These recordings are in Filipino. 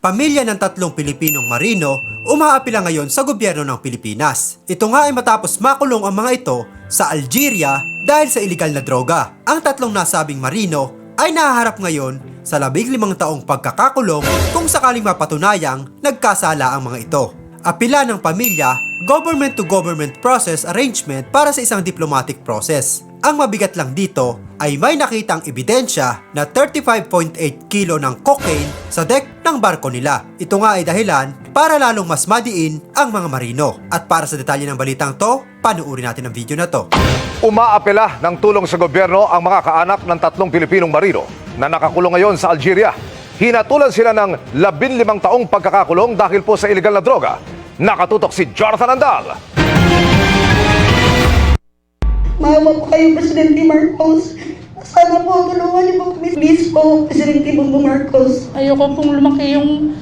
Pamilya ng tatlong Pilipinong marino umaapila ngayon sa gobyerno ng Pilipinas. Ito nga ay matapos makulong ang mga ito sa Algeria dahil sa iligal na droga. Ang tatlong nasabing marino ay nahaharap ngayon sa labing limang taong pagkakakulong kung sakaling mapatunayang nagkasala ang mga ito. Apila ng pamilya, government-to-government process arrangement para sa isang diplomatic process. Ang mabigat lang dito ay may nakitang ebidensya na 35.8 kilo ng cocaine sa deck ng barko nila. Ito nga ay dahilan para lalong mas madiin ang mga marino. At para sa detalye ng balitang to, panuuri natin ang video na to. Umaapela ng tulong sa gobyerno ang mga kaanak ng tatlong Pilipinong marino na nakakulong ngayon sa Algeria. Hinatulan sila ng 15 taong pagkakakulong dahil po sa iligal na droga. Nakatutok si Jonathan Andal. Maawa po kayo, Presidente Marcos. Sana po, tulungan niyo po kami. Please po, Presidente Bongbong Marcos. Ayoko pong lumaki yung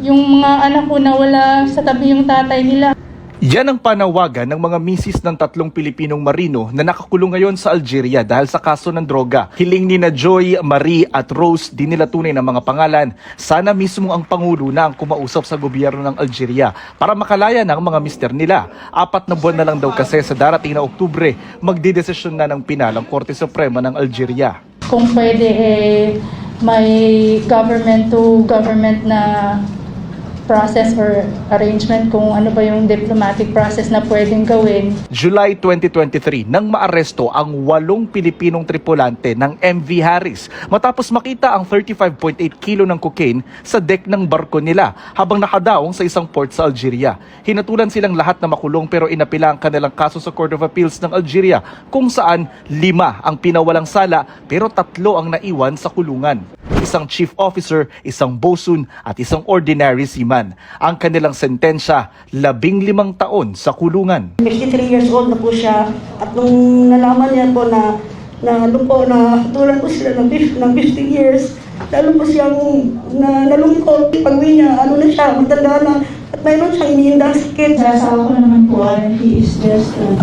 yung mga anak ko na wala sa tabi yung tatay nila. Yan ang panawagan ng mga misis ng tatlong Pilipinong marino na nakakulong ngayon sa Algeria dahil sa kaso ng droga. Hiling ni na Joy, Marie at Rose di nila tunay na mga pangalan. Sana mismo ang Pangulo na ang kumausap sa gobyerno ng Algeria para makalaya ng mga mister nila. Apat na buwan na lang daw kasi sa darating na Oktubre, magdidesisyon na ng pinalang Korte Suprema ng Algeria. Kung pwede eh may government to government na process or arrangement kung ano ba yung diplomatic process na pwedeng gawin. July 2023 nang maaresto ang walong Pilipinong tripulante ng MV Harris matapos makita ang 35.8 kilo ng cocaine sa deck ng barko nila habang nakadaong sa isang port sa Algeria. Hinatulan silang lahat na makulong pero inapila ang kanilang kaso sa Court of Appeals ng Algeria kung saan lima ang pinawalang sala pero tatlo ang naiwan sa kulungan. Isang chief officer, isang bosun at isang ordinary seaman. Ang kanilang sentensya, labing limang taon sa kulungan. 53 years old na po siya. At nung nalaman niya po na na ano po, na tulan po sila ng, ng 50 years, lalo po siyang na, nalungkot. Pag uwi niya, ano na siya, matanda na. At mayroon siyang iniindang sakit. Sa asawa ko naman po, ay he is just, uh,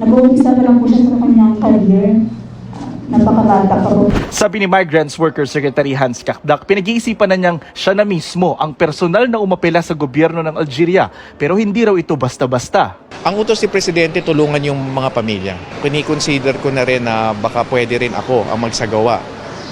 nag-uumpisa pa lang po siya sa kanyang career. Uh, napakabata pa po. Sabi ni Migrants Worker Secretary Hans Kakdak, pinag-iisipan na niyang siya na mismo ang personal na umapela sa gobyerno ng Algeria pero hindi raw ito basta-basta. Ang utos ni Presidente tulungan yung mga pamilya. Kini-consider ko na rin na baka pwede rin ako ang magsagawa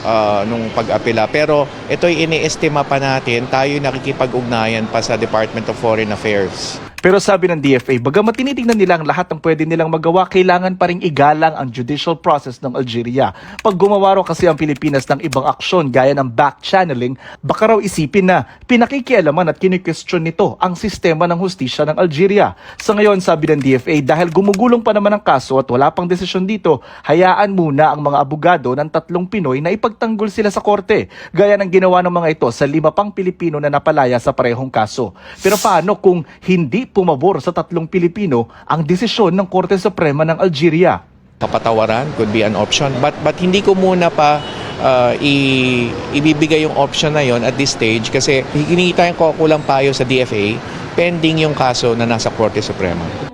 ah, nung pag-apela. Pero ito'y iniestima pa natin, tayo nakikipag-ugnayan pa sa Department of Foreign Affairs. Pero sabi ng DFA, bagamat tinitingnan nila ang lahat ng pwede nilang magawa, kailangan pa rin igalang ang judicial process ng Algeria. Pag gumawa raw kasi ang Pilipinas ng ibang aksyon gaya ng back-channeling, baka raw isipin na pinakikialaman at kinikwestiyon nito ang sistema ng hustisya ng Algeria. Sa ngayon, sabi ng DFA, dahil gumugulong pa naman ang kaso at wala pang desisyon dito, hayaan muna ang mga abogado ng tatlong Pinoy na ipagtanggol sila sa korte, gaya ng ginawa ng mga ito sa lima pang Pilipino na napalaya sa parehong kaso. Pero paano kung hindi pumabor sa tatlong Pilipino ang desisyon ng Korte Suprema ng Algeria? Kapatawaran could be an option. But, but hindi ko muna pa ah, i- ibibigay yung option na yon at this stage kasi hinihintay ko kulang payo sa DFA pending yung kaso na nasa Korte Suprema.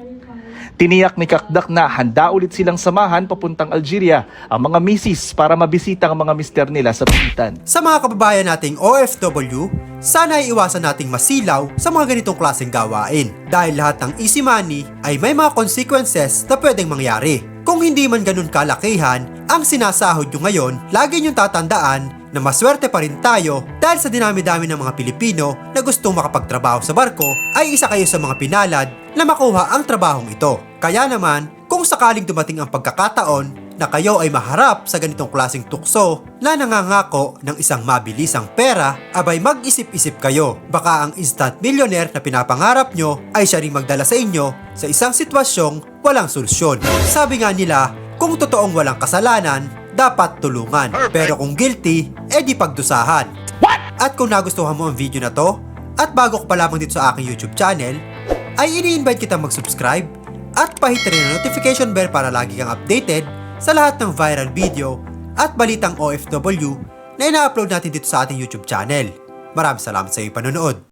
Tiniyak ni Kakdak na handa ulit silang samahan papuntang Algeria ang mga misis para mabisita ang mga mister nila sa pitan. Sa mga kababayan nating OFW, sana ay iwasan nating masilaw sa mga ganitong klaseng gawain dahil lahat ng easy money ay may mga consequences na pwedeng mangyari. Kung hindi man ganun kalakihan, ang sinasahod nyo ngayon, lagi nyo tatandaan na maswerte pa rin tayo dahil sa dinami-dami ng mga Pilipino na gustong makapagtrabaho sa barko ay isa kayo sa mga pinalad na makuha ang trabahong ito. Kaya naman, kung sakaling dumating ang pagkakataon na kayo ay maharap sa ganitong klaseng tukso na nangangako ng isang mabilisang pera, abay mag-isip-isip kayo. Baka ang instant millionaire na pinapangarap nyo ay siya ring magdala sa inyo sa isang sitwasyong walang solusyon. Sabi nga nila, kung totoong walang kasalanan, dapat tulungan. Pero kung guilty, edi pagdusahan. At kung nagustuhan mo ang video na to, at bago ko pa lamang dito sa aking YouTube channel, ay ini-invite kitang mag-subscribe at pahit rin ang notification bell para lagi kang updated sa lahat ng viral video at balitang OFW na ina-upload natin dito sa ating YouTube channel. Maraming salamat sa iyong panonood.